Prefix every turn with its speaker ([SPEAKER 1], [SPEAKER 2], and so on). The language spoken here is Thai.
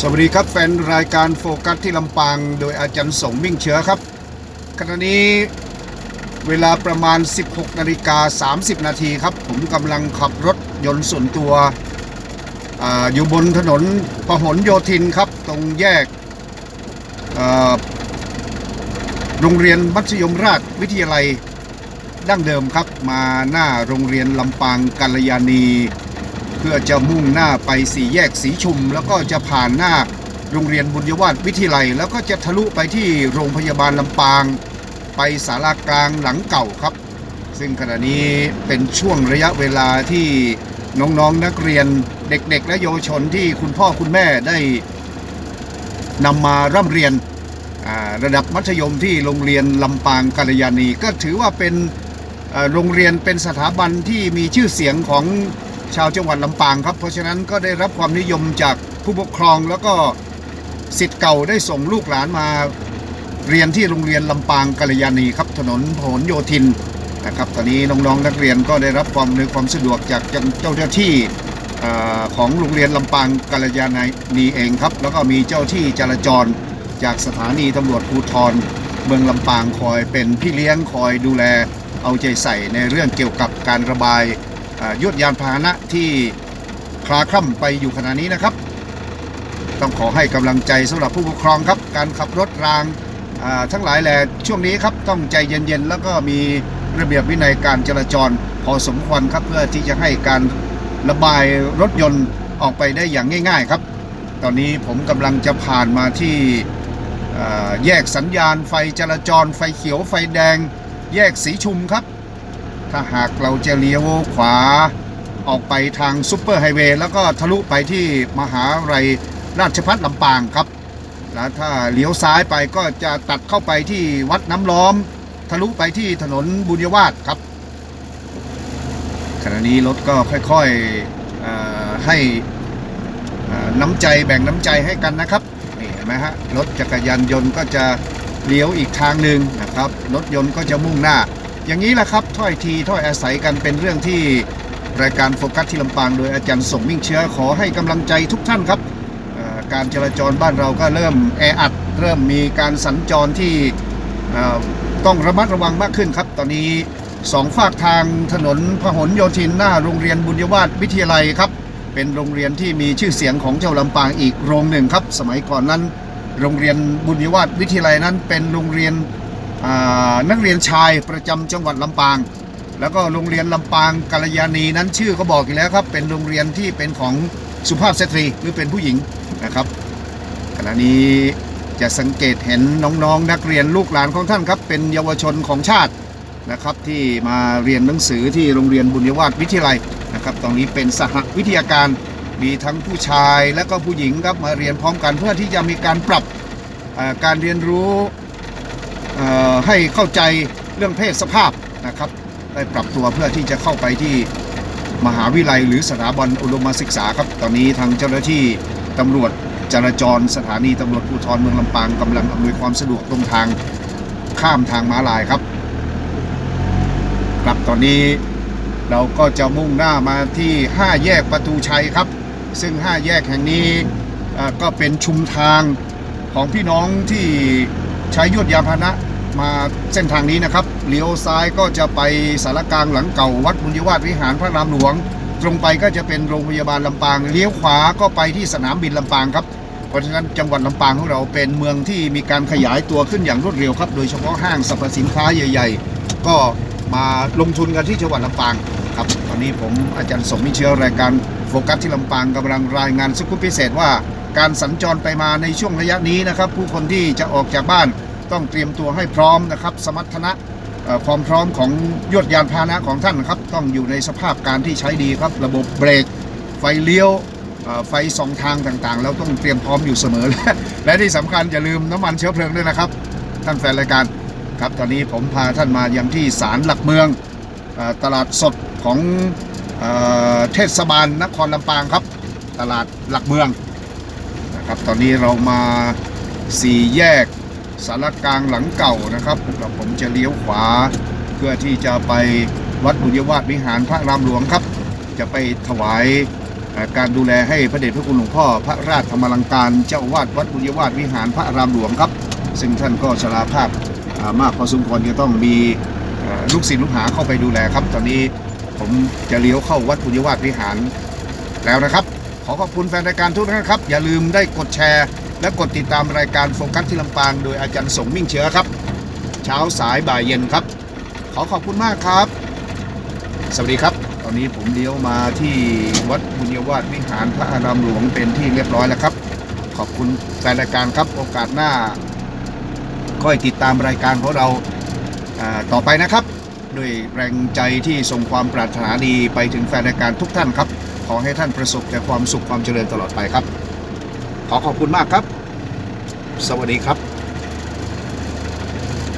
[SPEAKER 1] สวัสดีครับแฟนรายการโฟกัสที่ลำปางโดยอาจารย์สงมิ่งเชื้อครับขณะนี้เวลาประมาณ 16นาฬิกา30 นาทีครับ ผมกำลังขับรถยนต์ส่วนตัวออยู่บนถนนพหลโยธินครับ ตรงแยกโรงเรียนมัธยมราชวิทยาลัยดั้งเดิมครับ มาหน้าโรงเรียนลำปางกัลยาณี พื่อจะมุ่งหน้าไปสี่แยกสีชุม แล้วก็จะผ่านหน้าโรงเรียนบุญยวาสวิทยาลัย แล้วก็จะทะลุไปที่โรงพยาบาลลำปาง ไปศาลากลางหลังเก่าครับ ซึ่งขณะนี้เป็นช่วงระยะเวลาที่น้องๆนนักเรียนเด็กๆ และเยาวชนที่คุณพ่อคุณแม่ได้นำมาร่ำเรียนระดับมัธยมที่โรงเรียนลำปางกัลยาณี ก็ถือว่าเป็นโรงเรียนเป็นสถาบันที่มีชื่อเสียงของ ชาวจังหวัดลำปางครับ เพราะฉะนั้นก็ได้รับความนิยมจากผู้ปกครองแล้วก็สิทธิ์เก่าได้ส่งลูกหลานมาเรียนที่โรงเรียนลำปางกัลยาณีครับถนนพหลโยธินนะครับตอนนี้น้องๆนักเรียนก็ได้รับความในความสะดวกจากเจ้าหน้าที่ของโรงเรียนลำปางกัลยาณีเองครับ แล้วก็มีเจ้าที่จราจรจากสถานีตำรวจภูธรเมืองลำปางคอยเป็นพี่เลี้ยงคอยดูแลเอาใจใส่ในเรื่องเกี่ยวกับการระบาย ยวดยานพาหนะที่คลาคล่ำไปอยู่ขณะนี้นะครับ ต้องขอให้กำลังใจสำหรับผู้ปกครองครับ การขับรถรางทั้งหลายแหล่ช่วงนี้ครับต้องใจเย็นๆ แล้วก็มีระเบียบวินัยการจราจรพอสมควรครับเพื่อที่จะให้การระบายรถยนต์ออกไปได้อย่างง่าย ๆครับ ตอนนี้ผมกำลังจะผ่านมาที่แยกสัญญาณไฟจราจร ไฟเขียวไฟแดง แยกสีชุมครับ ถ้าหากเราจะเลี้ยวขวาออกไปทางซุปเปอร์ไฮเวย์แล้วก็ทะลุไปที่มหาวิทยาลัยราชพัฒลำปางครับ แล้วถ้าเลี้ยวซ้ายไปก็จะตัดเข้าไปที่วัดน้ำล้อม ทะลุไปที่ถนนบุญยวาสครับขณะนี้รถก็ค่อยๆให้น้ำใจแบ่งน้ำใจให้กันนะครับนี่เห็นไหมฮะรถจักรยานยนต์ก็จะเลี้ยวอีกทางหนึ่งนะครับรถยนต์ก็จะมุ่งหน้า อย่างนี้แหละครับถ้อยทีถ้อยอาศัยกันเป็นเรื่องที่รายการโฟกัสที่ลำปางโดยอาจารย์สมมิ่งเชื้อขอให้กำลังใจทุกท่านครับการจราจรบ้านเราก็เริ่มแออัด เริ่มมีการสัญจรที่ต้องระมัดระวังมากขึ้นครับ ตอนนี้สองฝากทางถนนพหลโยธินหน้าโรงเรียนบุญยวาสวิทยาลัยครับ เป็นโรงเรียนที่มีชื่อเสียงของเจ้าลำปางอีกโรงหนึ่งครับ สมัยก่อนนั้น โรงเรียนบุญยวาสวิทยาลัยนั้น เป็นโรงเรียน นักเรียนชายประจำจังหวัดลำปาง แล้วก็โรงเรียนลำปางกัลยาณีนั้นชื่อก็บอกอยู่แล้วครับ เป็นโรงเรียนที่เป็นของสุภาพสตรีหรือเป็นผู้หญิงนะครับ ขณะนี้จะสังเกตเห็นน้องๆนักเรียนลูกหลานของท่านครับ เป็นเยาวชนของชาตินะครับ ที่มาเรียนหนังสือที่โรงเรียนบุญยวาสวิทยาลัยนะครับตรงนี้เป็นสหวิทยาการมีทั้งผู้ชายและก็ผู้หญิงครับมาเรียนพร้อมกันเพื่อที่จะมีการปรับการเรียนรู้ ให้เข้าใจเรื่องเพศสภาพนะครับ ได้ปรับตัวเพื่อที่จะเข้าไปที่มหาวิทยาลัย หรือสถาบันอุดมศึกษาครับ ตอนนี้ทางเจ้าหน้าที่ตำรวจจราจร สถานีตำรวจภูธรเมืองลำปางกำลังอำนวยความสะดวกตรงทางข้ามทางม้าลายครับครับตอนนี้เราก็จะมุ่งหน้ามาที่ 5 แยกประตูชัยครับ ซึ่ง 5 แยกแห่งนี้ก็เป็นชุมทางของพี่น้องที่ ใช้ยวดยานพาหนะมาเส้นทางนี้นะครับเลี้ยวซ้ายก็จะไปสารกลางหลังเก่าวัดบุญยวาสวิหารพระรามหลวง ตรงไปก็จะเป็นโรงพยาบาลลำปางเลี้ยวขวาก็ไปที่สนามบินลำปางครับเพราะฉะนั้นจังหวัดลำปางของเราเป็นเมืองที่มีการขยายตัวขึ้นอย่างรวดเร็วครับ โดยเฉพาะห้างสรรพสินค้าใหญ่ ๆ ก็มาลงทุนกันที่จังหวัดลำปางครับตอนนี้ผมอาจารย์สมมิเชื้อรายการโฟกัสที่ลำปางกำลังรายงานสกุปพิเศษว่า การสัญจรไปมาในช่วงระยะนี้นะครับ ผู้คนที่จะออกจากบ้าน ต้องเตรียมตัวให้พร้อมนะครับ สมรรถนะเอ่อความพร้อมของยวดยานพาหนะของท่านนะครับ ต้องอยู่ในสภาพการที่ใช้ดีครับ ระบบเบรก ไฟเลี้ยวไฟสองทางต่างๆแล้วต้องเตรียมพร้อมอยู่เสมอ และและที่สำคัญอย่าลืมน้ำมันเชื้อเพลิงด้วยนะครับ ท่านแฟนรายการครับตอนนี้ผมพาท่านมายังที่ศาลหลักเมืองตลาดสดของเออเทศบาลนครลำปางครับ ตลาดหลักเมืองนะครับตอนนี้เรามาสี่แยก สารกลางหลังเก่านะครับแล้วผมจะเลี้ยวขวา เพื่อที่จะไปวัดบุญยวาสวิหารพระรามหลวงครับ จะไปถวายการดูแลให้พระเดชพระคุณหลวงพ่อพระราชธรรมลังการเจ้าวาดวัดบุญยวาสวิหารพระรามหลวงครับ ซึ่งท่านก็ชราภาพมากพอสมควรจะต้องมีลูกศิษย์ลูกหาเข้าไปดูแลครับ ตอนนี้ผมจะเลี้ยวเข้าวัดบุญยวาสวิหารแล้วนะครับ ขอขอบคุณแฟนรายการทุกท่านครับ อย่าลืมได้กดแชร์ และกดติดตามรายการโฟกัสที่ลำปางโดยอาจารย์สมมิ่งเชื้อครับ เช้าสายบ่ายเย็นครับ ขอขอบคุณมากครับ สวัสดีครับ ตอนนี้ผมเลี้ยวมาที่วัดบุญยวาสวิหารพระอารามหลวงเป็นที่เรียบร้อยแล้วครับ ขอบคุณแฟนรายการครับโอกาสหน้าค่อยติดตามรายการของเราต่อไปนะครับ ด้วยแรงใจที่ส่งความปรารถนาดีไปถึงแฟนรายการทุกท่านครับ ขอให้ท่านประสบแต่ความสุขความเจริญตลอดไปครับ ขอขอบคุณมากครับ สวัสดีครับ